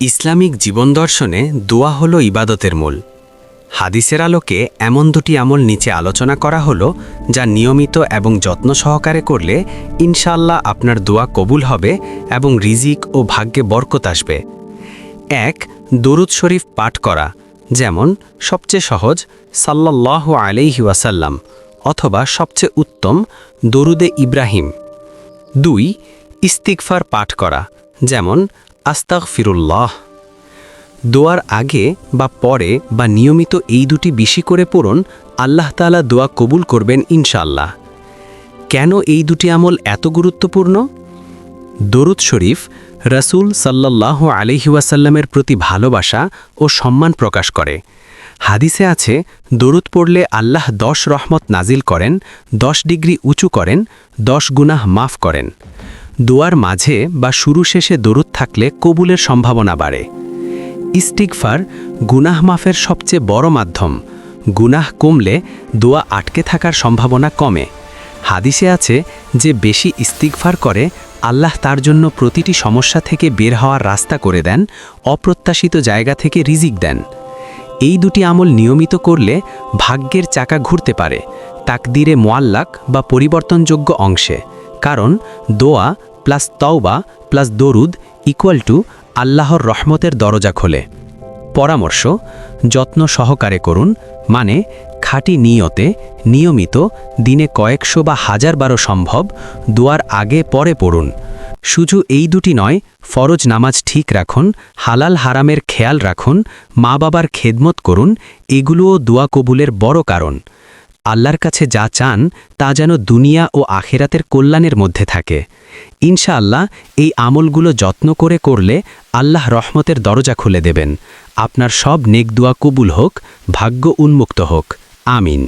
Islamic জীবন দর্শনে দোয়া হল ইবাদতের মূল। হাদিসের আলোকে এমন দুটি আমল নিচে আলোচনা করা হলো, যা নিয়মিত এবং যত্ন সহকারে করলে ইনশাল্লাহ আপনার দোয়া কবুল হবে এবং রিজিক ও ভাগ্যে বরকত আসবে। এক, দরুদ শরীফ পাঠ করা, যেমন, সবচেয়ে সহজ, সাল্লাল্লাহু আলাইহি ওয়াসাল্লাম, অথবা সবচেয়ে উত্তম, দরুদে ইব্রাহিম। দুই ইস্তিকফার পাঠ করা, যেমন আস্তাক ফিরুল্লাহ দোয়ার আগে বা পরে বা নিয়মিত এই দুটি বেশি করে পড়ুন, আল্লাহ তাআলা দোয়া কবুল করবেন ইনশাল্লাহ কেন এই দুটি আমল এত গুরুত্বপূর্ণ? দরুদ শরীফ রসুল সাল্লাহ আলহিউসাল্লামের প্রতি ভালোবাসা ও সম্মান প্রকাশ করে। হাদিসে আছে, দরুদ পড়লে আল্লাহ দশ রহমত নাজিল করেন, দশ ডিগ্রি উঁচু করেন, দশ গুনাহ মাফ করেন। দোয়ার মাঝে বা শুরু শেষে দরুদ থাকলে কবুলের সম্ভাবনা বাড়ে। ইস্টিগফার গুনাহ মাফের সবচেয়ে বড় মাধ্যম। গুনাহ কমলে দোয়া আটকে থাকার সম্ভাবনা কমে। হাদিসে আছে যে, বেশি ইস্তিগফার করে আল্লাহ তার জন্য প্রতিটি সমস্যা থেকে বের হওয়ার রাস্তা করে দেন, অপ্রত্যাশিত জায়গা থেকে রিজিক দেন। এই দুটি আমল নিয়মিত করলে ভাগ্যের চাকা ঘুরতে পারে। তাকদিরে মোয়াল্লাক বা পরিবর্তনযোগ্য অংশে, কারণ দোয়া প্লাস তওবা প্লাস দরুদ ইকুয়াল টু আল্লাহর রহমতের দরজা খোলে। পরামর্শ, যত্ন সহকারে করুন মানে খাঁটি নিয়তে নিয়মিত দিনে কয়েকশো বা হাজার বারো সম্ভব দোয়ার আগে পরে পড়ুন। শুধু এই দুটি নয়, ফরজ নামাজ ঠিক রাখুন, হালাল হারামের খেয়াল রাখুন মা বাবার খেদমত করুন, এগুলোও দোয়া কবুলের বড় কারণ। আল্লাহর কাছে যা চান, তা যেন দুনিয়া ও আখেরাতের কল্যাণের মধ্যে থাকে। ইনশাআল্লাহ, এই আমলগুলো যত্ন করে করলে আল্লাহ রহমতের দরজা খুলে দেবেন। আপনার সব নেকদুয়া কবুল হোক, ভাগ্য উন্মুক্ত হোক। আমিন।